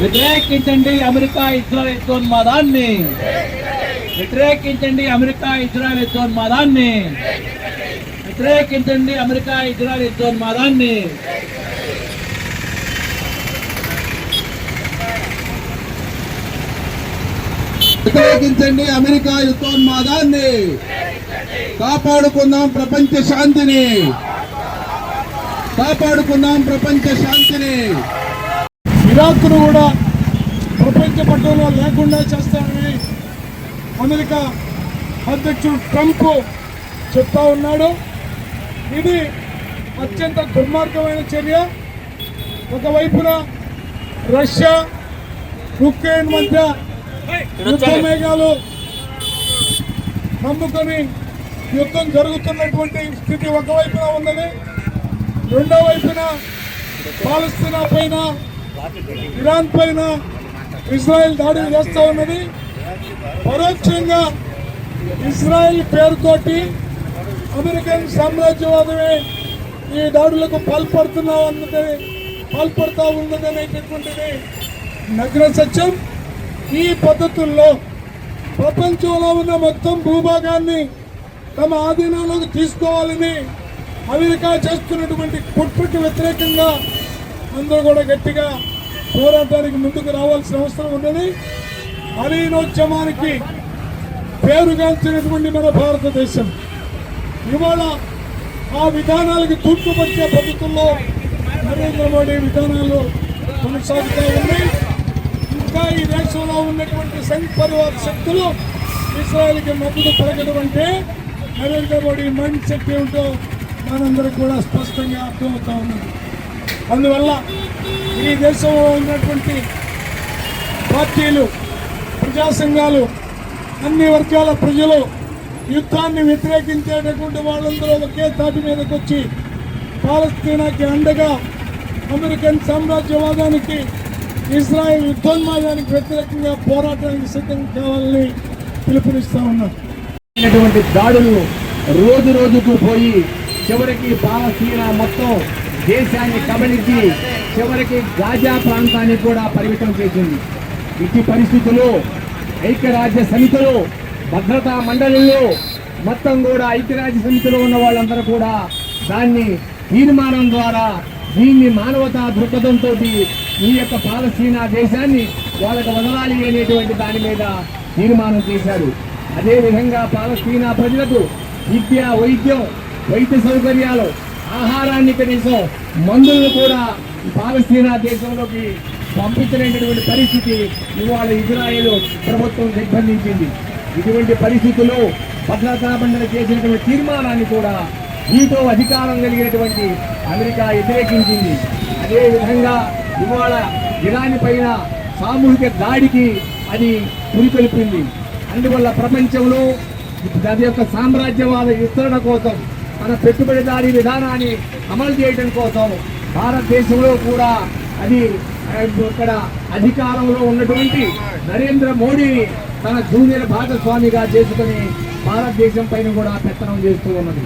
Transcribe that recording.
వ్యతిరేకించండి America Israel యుద్ధోన్మాదాన్ని వ్యతిరేకించండి America Israel యుద్ధోన్మాదాన్ని వ్యతిరేకించండి అమెరికా ఇజ్రాయెల్ మదాన్ని వ్యతిరేకించండి అమెరికా యుద్ధోన్మాదాన్ని. కాపాడుకుందాం ప్రపంచ శాంతిని. కాపాడుకుందాం ప్రపంచ శాంతిని. ఇరాక్ను కూడా ప్రపంచ పట్టణంలో లేకుండా చేస్తానని అమెరికా అధ్యక్షుడు ట్రంప్ చెప్తా ఉన్నాడు. ఇది అత్యంత దుర్మార్గమైన చర్య. ఒకవైపున రష్యా ఉక్రెయిన్ మధ్య యుద్ధ మేఘాలు నమ్ముకొని యుద్ధం జరుగుతున్నటువంటి స్థితి ఒకవైపున ఉన్నది. రెండో వైపున పాలస్తీనా పైన ఇరాన్ పైన ఇజ్రాయెల్ దాడులు చేస్తూ ఉన్నది. పరోక్షంగా ఇజ్రాయెల్ పేరుతోటి అమెరికన్ సామ్రాజ్యవాదమే ఈ దాడులకు పాల్పడుతున్నా ఉన్నది పాల్పడుతూ ఉన్నది అనేటటువంటిది నగ్న సత్యం. ఈ పద్ధతుల్లో ప్రపంచంలో ఉన్న మొత్తం భూభాగాన్ని తమ ఆధీనంలోకి తీసుకోవాలని అమెరికా చేస్తున్నటువంటి కుట్రకి వ్యతిరేకంగా అందరూ కూడా గట్టిగా పోరాటానికి ముందుకు రావాల్సిన అవసరం ఉన్నది. అలీనోద్యమానికి పేరుగాల్చినటువంటి మన భారతదేశం. ఇవాళ ఆ విధానాలకు తూర్పుపరిచే పద్ధతుల్లో నరేంద్ర మోడీ విధానాలు కొనసాగుతూ ఉన్నాయి. ఇంకా ఈ దేశంలో ఉన్నటువంటి సంఘ్ పరివార శక్తులు ఇస్రాయల్కి మద్దతు పలకడం అంటే నరేంద్ర మోడీ మైండ్ సెట్ ఏమిటో మనందరికి కూడా స్పష్టంగా అర్థమవుతా ఉన్నది. అందువల్ల ఈ దేశంలో ఉన్నటువంటి పార్టీలు ప్రజా సంఘాలు అన్ని వర్గాల ప్రజలు యుద్ధాన్ని వ్యతిరేకించేటటువంటి వాళ్ళందరూ ఒకే తాటి మీదకి వచ్చి పాలస్తీనాకి అండగా అమెరికన్ సామ్రాజ్యవాదానికి ఇజ్రాయెల్ యుద్ధోన్మాదానికి వ్యతిరేకంగా పోరాటానికి సిద్ధం కావాలని పిలుపునిస్తా ఉన్నారు. దాడులు రోజు రోజుకు పోయి చివరికి పాలస్తీనా మొత్తం దేశాన్ని కబలించి చివరికి గాజా ప్రాంతాన్ని కూడా పరిమితం చేసింది. ఇట్టి పరిస్థితుల్లో ఐక్యరాజ్య సమితిలో భద్రతా మండలిలో మొత్తం కూడా ఐక్యరాజ్య సమితిలో ఉన్న వాళ్ళందరూ కూడా దాన్ని తీర్మానం ద్వారా దీన్ని మానవతా దృక్పథంతో ఈ యొక్క పాలస్తీనా దేశాన్ని వాళ్ళకు వదలాలి అనేటువంటి దాని మీద తీర్మానం చేశారు. అదేవిధంగా పాలస్తీనా ప్రజలకు విద్య వైద్యం వైద్య సౌకర్యాలు ఆహారాన్ని కనీసం మందులను కూడా పాలస్తీనా దేశంలోకి పంపించలేనటువంటి పరిస్థితి ఇవాళ ఇజ్రాయేల్ ప్రభుత్వం నిర్బంధించింది. ఇటువంటి పరిస్థితుల్లో భద్రతా మండలి చేసినటువంటి తీర్మానాన్ని కూడా వీటో అధికారం కలిగినటువంటి అమెరికా వ్యతిరేకించింది. అదేవిధంగా ఇవాళ ఇరాన్ పైన సామూహిక దాడికి అది పురికొల్పింది. అందువల్ల ప్రపంచంలో దాని యొక్క సామ్రాజ్యవాద విస్తరణ కోసం మన పెట్టుబడిదారీ విధానాన్ని అమలు చేయడం కోసం భారతదేశంలో కూడా అది ఇక్కడ అధికారంలో ఉన్నటువంటి నరేంద్ర మోడీని తన జూనియర్ భాగస్వామిగా చేసుకుని భారతదేశం పైన కూడా పెత్తనం చేస్తూ ఉన్నది.